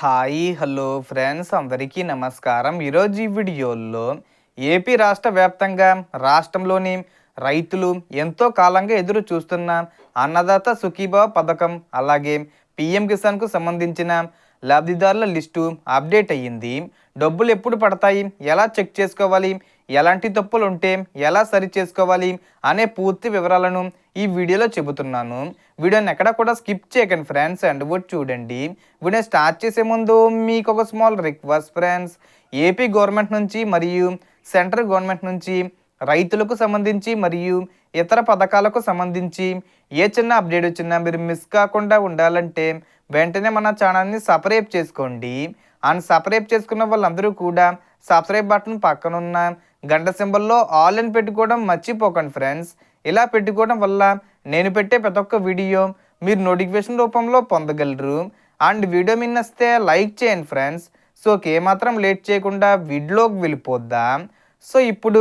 Hi hello friends అందరికీ నమస్కారం. ఈరోజు ఈ వీడియోలో ఏపీ రాష్ట్ర వ్యాప్తంగా రాష్ట్రంలోని రైతులు ఎంతో కాలంగా ఎదురు చూస్తున్న అన్నదాత సుఖీభావ పథకం అలాగే పిఎం కిసాన్కు సంబంధించిన లబ్ధిదారుల లిస్టు అప్డేట్ అయ్యింది. డబ్బులు ఎప్పుడు పడతాయి? ఎలా చెక్ చేసుకోవాలి? ఎలాంటి తప్పులు ఉంటే ఎలా సరి చేసుకోవాలి అనే పూర్తి వివరాలను ఈ వీడియోలో చెబుతున్నాను. వీడియోని ఎక్కడ కూడా స్కిప్ చేయకండి ఫ్రెండ్స్ అండ్ వుడ్ చూడండి. వీడియో స్టార్ట్ చేసే ముందు మీకు ఒక small request friends. AP government నుంచి మరియు సెంట్రల్ గవర్నమెంట్ నుంచి రైతులకు సంబంధించి మరియు ఇతర పథకాలకు సంబంధించి ఏ చిన్న అప్డేట్ వచ్చినా మీరు మిస్ కాకుండా ఉండాలంటే వెంటనే మన ఛానల్ని సబ్స్క్రైబ్ చేసుకోండి. అండ్ సబ్స్క్రైబ్ చేసుకున్న వాళ్ళందరూ కూడా సబ్స్క్రైబ్ బటన్ పక్కనున్న గంట సింబల్లో ఆల్ అని పెట్టుకోవడం మర్చిపోకండి ఫ్రెండ్స్ ఇలా పెట్టుకోవడం వల్ల నేను పెట్టే ప్రతి ఒక్క వీడియో మీరు నోటిఫికేషన్ రూపంలో పొందగలరు. అండ్ వీడియో మిన్నస్తే లైక్ చేయండి ఫ్రెండ్స్ సో ఏమాత్రం లేట్ చేయకుండా వీడియోకి వెళ్ళిపోద్దాం. సో ఇప్పుడు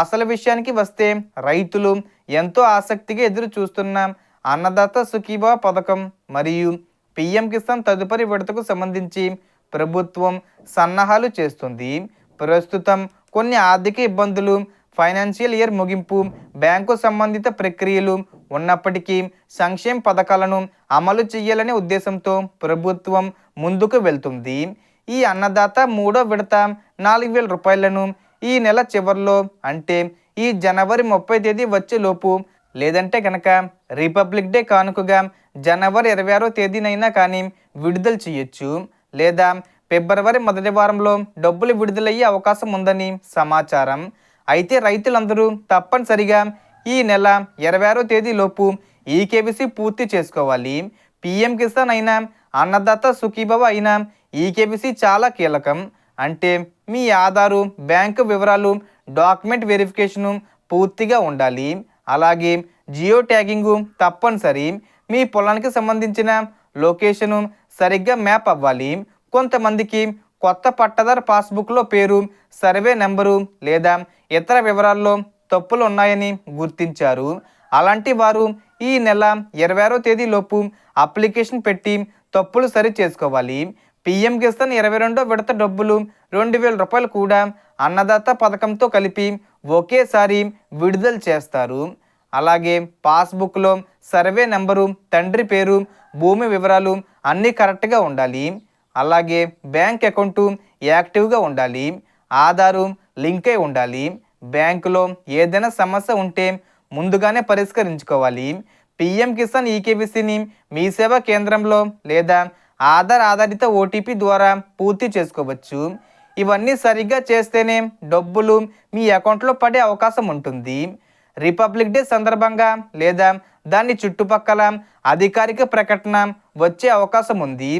అసలు విషయానికి వస్తే రైతులు ఎంతో ఆసక్తిగా ఎదురు చూస్తున్న అన్నదాత సుఖీభావ పథకం మరియు పిఎం కిసాన్ తదుపరి విడతకు సంబంధించి ప్రభుత్వం సన్నాహాలు చేస్తుంది. ప్రస్తుతం కొన్ని ఆర్థిక ఇబ్బందులు ఫైనాన్షియల్ ఇయర్ ముగింపు బ్యాంకు సంబంధిత ప్రక్రియలు ఉన్నప్పటికీ సంక్షేమ పథకాలను అమలు చేయాలనే ఉద్దేశంతో ప్రభుత్వం ముందుకు వెళ్తుంది. ఈ అన్నదాత మూడో విడత నాలుగు వేల రూపాయలను ఈ నెల చివరిలో అంటే ఈ జనవరి ముప్పై తేదీ వచ్చేలోపు లేదంటే కనుక రిపబ్లిక్ డే కానుకగా జనవరి ఇరవై ఆరో తేదీనైనా కానీ విడుదల చేయొచ్చు లేదా ఫిబ్రవరి మొదటి వారంలో డబ్బులు విడుదలయ్యే అవకాశం ఉందని సమాచారం. అయితే రైతులందరూ తప్పనిసరిగా ఈ నెల ఇరవై ఆరో తేదీలోపు ఈకేబీసీ పూర్తి చేసుకోవాలి. పిఎం కిసాన్ అయినా అన్నదాత సుఖీభవ అయినా ఈకేబీసీ చాలా కీలకం. అంటే మీ ఆధారు బ్యాంకు వివరాలు డాక్యుమెంట్ వెరిఫికేషను పూర్తిగా ఉండాలి. అలాగే జియో ట్యాగింగు తప్పనిసరి. మీ పొలానికి సంబంధించిన లొకేషను సరిగ్గా మ్యాప్ అవ్వాలి. కొంతమందికి కొత్త పట్టదారు పాస్బుక్లో పేరు సర్వే నెంబరు లేదా ఇతర వివరాల్లో తప్పులు ఉన్నాయని గుర్తించారు. అలాంటి వారు ఈ నెల ఇరవై ఆరో తేదీలోపు అప్లికేషన్ పెట్టి తప్పులు సరి చేసుకోవాలి. పిఎం కిసాన్ ఇరవై రెండో విడత డబ్బులు రెండు వేల రూపాయలు కూడా అన్నదాత పథకంతో కలిపి ఒకేసారి విడుదల చేస్తారు. అలాగే పాస్బుక్లో సర్వే నెంబరు తండ్రి పేరు భూమి వివరాలు అన్నీ కరెక్ట్గా ఉండాలి. అలాగే బ్యాంక్ అకౌంటు యాక్టివ్గా ఉండాలి ఆధారు లింక్ అయి ఉండాలి బ్యాంకులో ఏదైనా సమస్య ఉంటే ముందుగానే పరిష్కరించుకోవాలి. పిఎం కిసాన్ ఈకేబీసీని మీ సేవా కేంద్రంలో లేదా ఆధార్ ఆధారిత ఓటీపీ ద్వారా పూర్తి చేసుకోవచ్చు. ఇవన్నీ సరిగ్గా చేస్తేనే డబ్బులు మీ అకౌంట్లో పడే అవకాశం ఉంటుంది. రిపబ్లిక్ డే సందర్భంగా లేదా దాని చుట్టుపక్కల అధికారిక ప్రకటన వచ్చే అవకాశం ఉంది.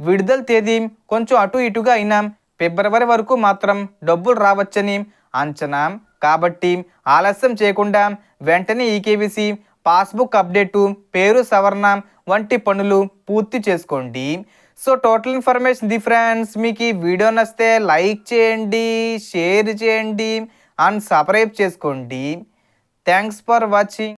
విడుదల తేదీ కొంచెం అటు ఇటుగా అయినా ఫిబ్రవరి వరకు మాత్రం డబ్బులు రావచ్చని అంచనా. కాబట్టి ఆలస్యం చేయకుండా వెంటనే ఈకేవీసీ పాస్బుక్ అప్డేటు పేరు సవరణ వంటి పనులు పూర్తి చేసుకోండి. So total information the friends మీకు ఈ వీడియో నచ్చితే లైక్ చేయండి షేర్ చేయండి అండ్ సబ్స్క్రైబ్ చేసుకోండి. Thanks for watching.